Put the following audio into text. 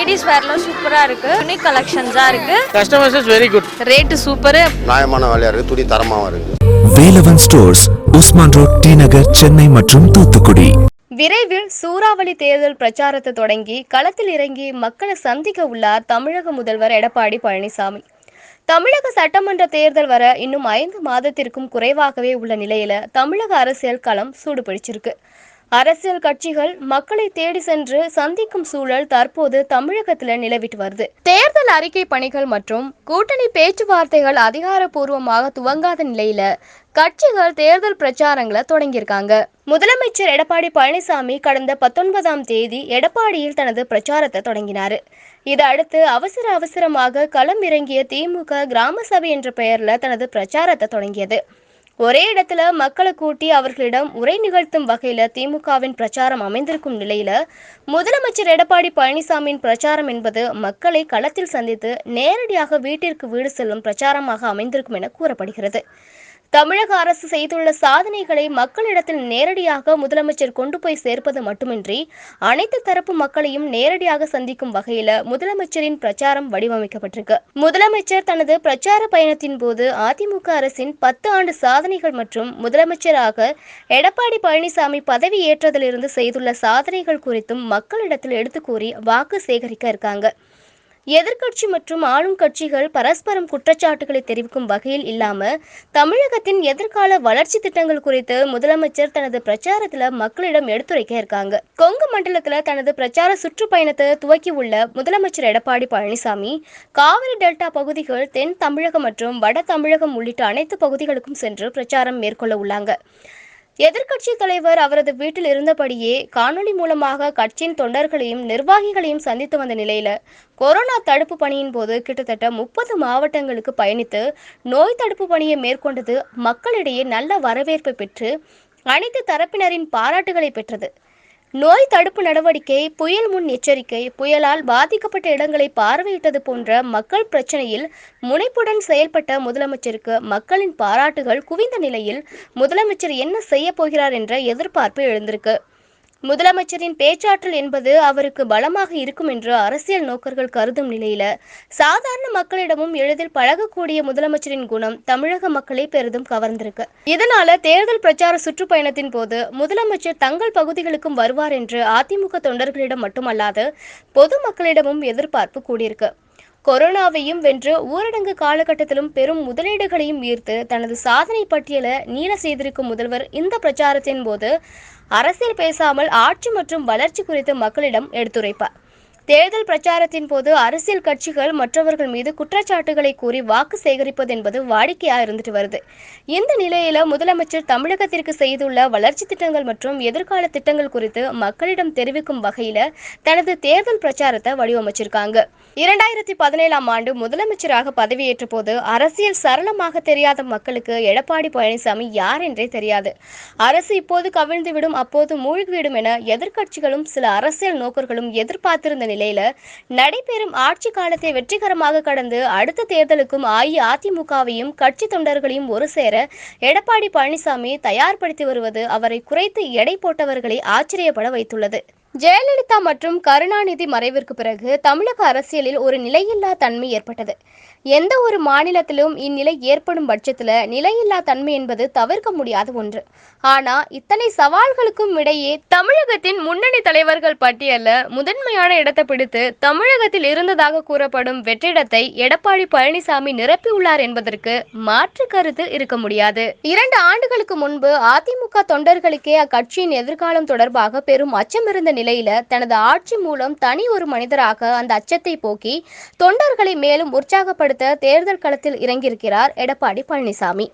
Ladies வேர்லாம் சூப்பரா இருக்கு. துணி கலெக்ஷன்ஸா இருக்கு. Customers is very good rate super நியாயமான விலையா இருக்குது துணி தரமாகவும் இருக்குது Velavan stores Usman road T Nagar Chennai மற்றும் தூத்துக்குடி. விரைவில் சூறாவளி தேர்தல் பிரச்சாரத்தை தொடங்கி களத்தில் இறங்கி மக்களை சந்திக்க உள்ளார் தமிழக முதல்வர் எடப்பாடி பழனிசாமி. தமிழக சட்டமன்ற தேர்தல் வர இன்னும் ஐந்து மாதத்திற்கும் குறைவாகவே உள்ள நிலையில தமிழக அரசியல் களம் சூடுபிடிச்சிருக்கு. அரசியல் கட்சிகள் மக்களை தேடி சென்று சந்திக்கும் சூழல் தற்போது தமிழகத்தில் நிலவிட்டு வருது. தேர்தல் அறிக்கை பணிகள் மற்றும் கூட்டணி பேச்சுவார்த்தைகள் அதிகாரப்பூர்வமாக துவங்காத நிலையில கட்சிகள் தேர்தல் பிரச்சாரங்களை தொடங்கியிருக்காங்க. முதலமைச்சர் எடப்பாடி பழனிசாமி கடந்த பத்தொன்பதாம் தேதி எடப்பாடியில் தனது பிரச்சாரத்தை தொடங்கினார். இதை அடுத்து அவசர அவசரமாக களம் இறங்கிய திமுக கிராம சபை என்ற பெயரில் தனது பிரச்சாரத்தை தொடங்கியது. ஒரே இடத்துல மக்களை கூட்டி அவர்களிடம் உரை நிகழ்த்தும் வகையில் திமுகவின் பிரச்சாரம் அமைந்திருக்கும் நிலையில முதலமைச்சர் எடப்பாடி பழனிசாமியின் பிரச்சாரம் என்பது மக்களை களத்தில் சந்தித்து நேரடியாக வீட்டிற்கு வீடு செல்லும் பிரச்சாரமாக அமைந்திருக்கும் என கூறப்படுகிறது. தமிழக அரசு செய்துள்ள சாதனைகளை மக்களிடத்தில் நேரடியாக முதலமைச்சர் கொண்டு போய் சேர்ப்பது மட்டுமின்றி அனைத்து தரப்பு மக்களையும் நேரடியாக சந்திக்கும் வகையில முதலமைச்சரின் பிரச்சாரம் வடிவமைக்கப்பட்டிருக்கு. முதலமைச்சர் தனது பிரச்சார பயணத்தின் போது அதிமுக அரசின் பத்து ஆண்டு சாதனைகள் மற்றும் முதலமைச்சராக எடப்பாடி பழனிசாமி பதவி ஏற்றதிலிருந்து செய்துள்ள சாதனைகள் குறித்தும் மக்களிடத்தில் எடுத்து கூறி வாக்கு சேகரிக்க இருக்காங்க. எதிர்க்கட்சி மற்றும் ஆளும் கட்சிகள் பரஸ்பரம் குற்றச்சாட்டுகளை தெரிவிக்கும் வகையில் இல்லாமல் தமிழகத்தின் எதிர்கால வளர்ச்சி திட்டங்கள் குறித்து முதலமைச்சர் தனது பிரச்சாரத்தில் மக்களிடம் எடுத்துரைக்க இருக்காங்க. கொங்கு மண்டலத்தில் தனது பிரச்சார சுற்றுப்பயணத்தை துவக்கி உள்ள முதலமைச்சர் எடப்பாடி பழனிசாமி காவிரி டெல்டா பகுதிகள் தென் தமிழகம் மற்றும் வட தமிழகம் உள்ளிட்ட அனைத்து பகுதிகளுக்கும் சென்று பிரச்சாரம் மேற்கொள்ள உள்ளாங்க. எதிர்க்கட்சி தலைவர் அவரது வீட்டில் இருந்தபடியே காணொளி மூலமாக கட்சியின் தொண்டர்களையும் நிர்வாகிகளையும் சந்தித்து வந்த நிலையில கொரோனா தடுப்பு பணியின் போது கிட்டத்தட்ட முப்பது மாவட்டங்களுக்கு பயணித்து நோய் தடுப்பு பணியை மேற்கொண்டது மக்களிடையே நல்ல வரவேற்பை பெற்று அனைத்து தரப்பினரின் பாராட்டுகளை பெற்றது. நோய் தடுப்பு நடவடிக்கை புயல் முன் எச்சரிக்கை புயலால் பாதிக்கப்பட்ட இடங்களை பார்வையிட்டது போன்ற மக்கள் பிரச்சனையில் முனைப்புடன் செயல்பட்ட முதலமைச்சருக்கு மக்களின் பாராட்டுகள் குவிந்த நிலையில் முதலமைச்சர் என்ன செய்ய போகிறார் என்ற எதிர்பார்ப்பு எழுந்திருக்கு. முதலமைச்சரின் பேச்சாற்றல் என்பது அவருக்கு பலமாக இருக்கும் என்று அரசியல் நோக்கர்கள் கருதும் நிலையில சாதாரண மக்களிடமும் எளிதில் பழகக்கூடிய முதலமைச்சரின் குணம் தமிழக மக்களை பெரிதும் கவர்ந்திருக்கு. இதனால தேர்தல் பிரச்சார சுற்றுப்பயணத்தின் போது முதலமைச்சர் தங்கள் பகுதிகளுக்கும் வருவார் என்று அதிமுக தொண்டர்களிடம் மட்டுமல்லாது பொதுமக்களிடமும் எதிர்பார்ப்பு கூடியிருக்கு. கொரோனாவையும் வென்று ஊரடங்கு காலகட்டத்திலும் பெரும் முதலீடுகளையும் ஈர்த்து தனது சாதனை பட்டியலை நீள செய்திருக்கும் முதல்வர் இந்த பிரச்சாரத்தின் போது அரசியல் பேசாமல் ஆட்சி மற்றும் வளர்ச்சி குறித்து மக்களிடம் எடுத்துரைப்பார். தேர்தல் பிரச்சாரத்தின் போது அரசியல் கட்சிகள் மற்றவர்கள் மீது குற்றச்சாட்டுகளை கூறி வாக்கு சேகரிப்பது என்பது வாடிக்கையா இருந்துட்டு வருது. இந்த நிலையில முதலமைச்சர் தமிழகத்திற்கு செய்துள்ள வளர்ச்சி திட்டங்கள் மற்றும் எதிர்கால திட்டங்கள் குறித்து மக்களிடம் தெரிவிக்கும் வகையில தனது தேர்தல் பிரச்சாரத்தை வடிவமைச்சிருக்காங்க. இரண்டாயிரத்தி பதினேழாம் ஆண்டு முதலமைச்சராக பதவியேற்ற போது அரசியல் சரளமாக தெரியாத மக்களுக்கு எடப்பாடி பழனிசாமி யார் என்றே தெரியாது. அரசு இப்போது கவிழ்ந்துவிடும் அப்போது மூழ்கிவிடும் என எதிர்க்கட்சிகளும் சில அரசியல் நோக்கர்களும் எதிர்பார்த்திருந்த நிலை நிலையில நடைபெறும் ஆட்சி காலத்தை வெற்றிகரமாக கடந்து அடுத்த தேர்தலுக்கும் அஇஅதிமுகவையும் கட்சி தொண்டர்களையும் ஒரு சேர எடப்பாடி பழனிசாமி தயார்படுத்தி வருவது அவரை குறைத்து எடை போட்டவர்களை ஆச்சரியப்பட வைத்துள்ளது. ஜெயலலிதா மற்றும் கருணாநிதி மறைவிற்கு பிறகு தமிழக அரசியலில் ஒரு நிலையில்லா தன்மை ஏற்பட்டது. எந்த ஒரு மாநிலத்திலும் இந்நிலை ஏற்படும் பட்சத்தில் நிலையில்லா தன்மை என்பது தவிர்க்க முடியாத ஒன்று. ஆனா இத்தனை சவால்களுக்கும் இடையே தமிழகத்தின் முன்னணி தலைவர்கள் பட்டியல்ல முதன்மையான இடத்தை பிடித்து தமிழகத்தில் இருந்ததாக கூறப்படும் வெற்றிடத்தை எடப்பாடி பழனிசாமி நிரப்பியுள்ளார் என்பதற்கு மாற்று கருத்து இருக்க முடியாது. இரண்டு ஆண்டுகளுக்கு முன்பு அதிமுக தொண்டர்களுக்கே அக்கட்சியின் எதிர்காலம் தொடர்பாக பெரும் அச்சம் இருந்த நிலையில தனது ஆட்சி மூலம் தனி ஒரு மனிதராக அந்த அச்சத்தை போக்கி தொண்டர்களை மேலும் உற்சாகப்படுத்த தேர்தல் களத்தில் இறங்கியிருக்கிறார் எடப்பாடி பழனிசாமி.